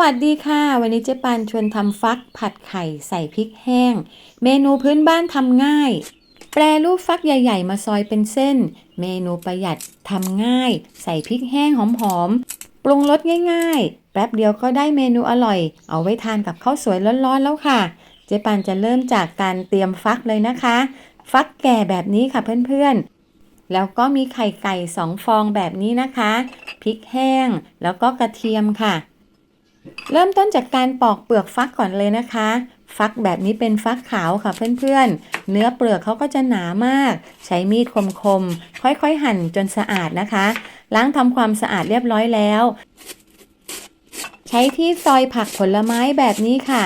วัสดีค่ะ วันนี้เจ๊ปานชวนทำฟักผัดไข่ใส่พริกแห้ง เมนูพื้นบ้านทำง่าย แปรรูปฟักใหญ่ ๆ มาซอยเป็นเส้น เมนูประหยัดทำง่าย ใส่พริกแห้งหอมๆปรุงรสง่าย ๆ แป๊บเดียวก็ได้เมนูอร่อย เอาไว้ทานกับข้าวสวยร้อนๆแล้วค่ะ เจ๊ปานจะเริ่มจากการเตรียมฟักเลยนะคะ ฟักแก่แบบนี้ค่ะเพื่อนๆ แล้วก็มีไข่ไก่สองฟองแบบนี้นะคะพริกแห้งแล้วก็กระเทียมค่ะ เริ่มต้นจากการปอกเปลือกฟักก่อนเลยนะคะ ฟักแบบนี้เป็นฟักขาวค่ะเพื่อนๆ เนื้อเปลือกเขาก็จะหนามาก ใช้มีดคมๆ ค่อยๆ หั่นจนสะอาดนะคะ ล้างทำความสะอาดเรียบร้อยแล้ว ใช้ที่ซอยผักผลไม้แบบนี้ค่ะ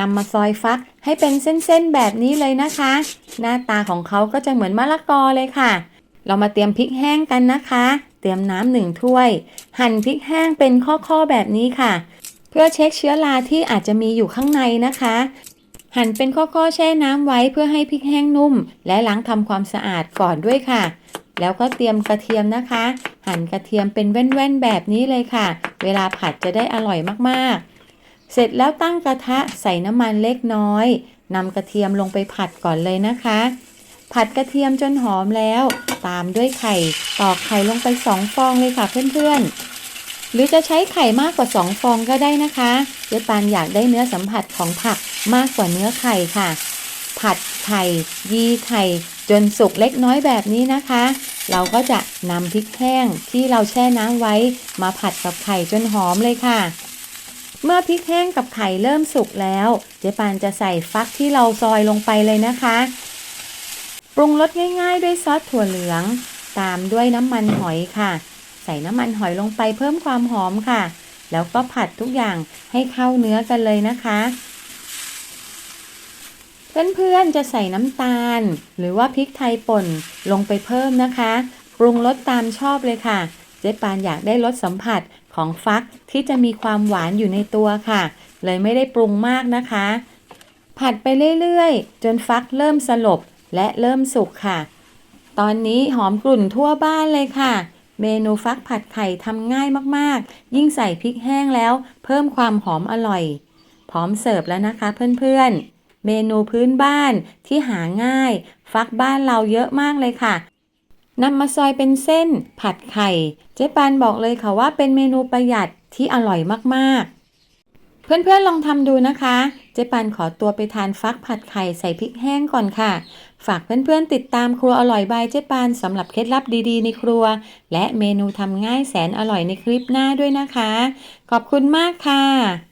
นำมาซอยฟักให้เป็นเส้นๆแบบนี้เลยนะคะ หน้าตาของเขาก็จะเหมือนมะละกอเลยค่ะ เรามาเตรียมพริกแห้งกันนะคะ เตรียมน้ำหนึ่งถ้วย หั่นพริกแห้งเป็นข้อๆแบบนี้ค่ะ เพื่อเช็คเชื้อราที่อาจจะมีอยู่ข้างในนะคะ หั่นเป็นข้อๆแช่น้ำไว้เพื่อให้พริกแห้งนุ่ม และล้างทำความสะอาดก่อนด้วยค่ะ แล้วก็เตรียมกระเทียมนะคะ หั่นกระเทียมเป็นแว่นๆแบบนี้เลยค่ะ เวลาผัดจะได้อร่อยมากๆ เสร็จแล้วตั้งกระทะใส่น้ำมันเล็กน้อยนำกระเทียมลงไปผัดก่อนเลยนะคะ ผัดกระเทียมจนหอมแล้ว ตามด้วยไข่ตอกไข่ลงไปสองฟองเลยค่ะเพื่อนๆ หรือจะใช้ไข่มากกว่า 2 ฟองก็ได้นะคะเจ๊ปานอยากได้เนื้อสัมผัสของผักมากกว่าเนื้อไข่ค่ะ ผัดไข่ยีไข่จนสุกเล็กน้อยแบบนี้นะคะ เราก็จะนำพริกแห้งที่เราแช่น้ำไว้มาผัดกับไข่จนหอมเลยค่ะ เมื่อพริกแห้งกับไข่เริ่มสุกแล้ว เจ๊ปานจะใส่ฟักที่เราซอยลงไปเลยนะคะ ปรุงรสง่าย ๆ ด้วยซอสถั่วเหลือง ตามด้วยน้ำมันหอยค่ะ ใส่น้ำมันหอยลงไปเพิ่มความหอมค่ะ แล้วก็ผัดทุกอย่างให้เข้าเนื้อกันเลยนะคะ เพื่อนๆจะใส่น้ำตาล หรือว่าพริกไทยป่นลงไปเพิ่มนะคะ ปรุงรสตามชอบเลยค่ะ เจ๊ปานอยากได้รสสัมผัสของฟักที่จะมีความหวานอยู่ในตัวค่ะ เลยไม่ได้ปรุงมากนะคะ ผัดไปเรื่อยๆ จนฟักเริ่มสลบ และเริ่มสุกค่ะ ตอนนี้หอมกลุ่นทั่วบ้านเลยค่ะ เมนูฟักผัดไข่ทำง่ายมากๆ ยิ่งใส่พริกแห้งแล้ว เพิ่มความหอมอร่อย พร้อมเสิร์ฟแล้วนะคะเพื่อนๆ เมนูพื้นบ้านที่หาง่าย ฟักบ้านเราเยอะมากเลยค่ะนำมาซอยเป็นเส้น ผัดไข่ เจ๊ปานบอกเลยค่ะว่าเป็นเมนูประหยัดที่อร่อยมากๆ เพื่อนๆลองทำดูนะคะ เจ๊ปันขอตัวไปทานฟักผัดไข่ใส่พริกแห้งก่อนค่ะ ฝากเพื่อนๆติดตามครัวอร่อยบายเจ๊ปันสำหรับเคล็ดลับดีๆในครัว และเมนูทำง่ายแสนอร่อยในคลิปหน้าด้วยนะคะ ขอบคุณมากค่ะ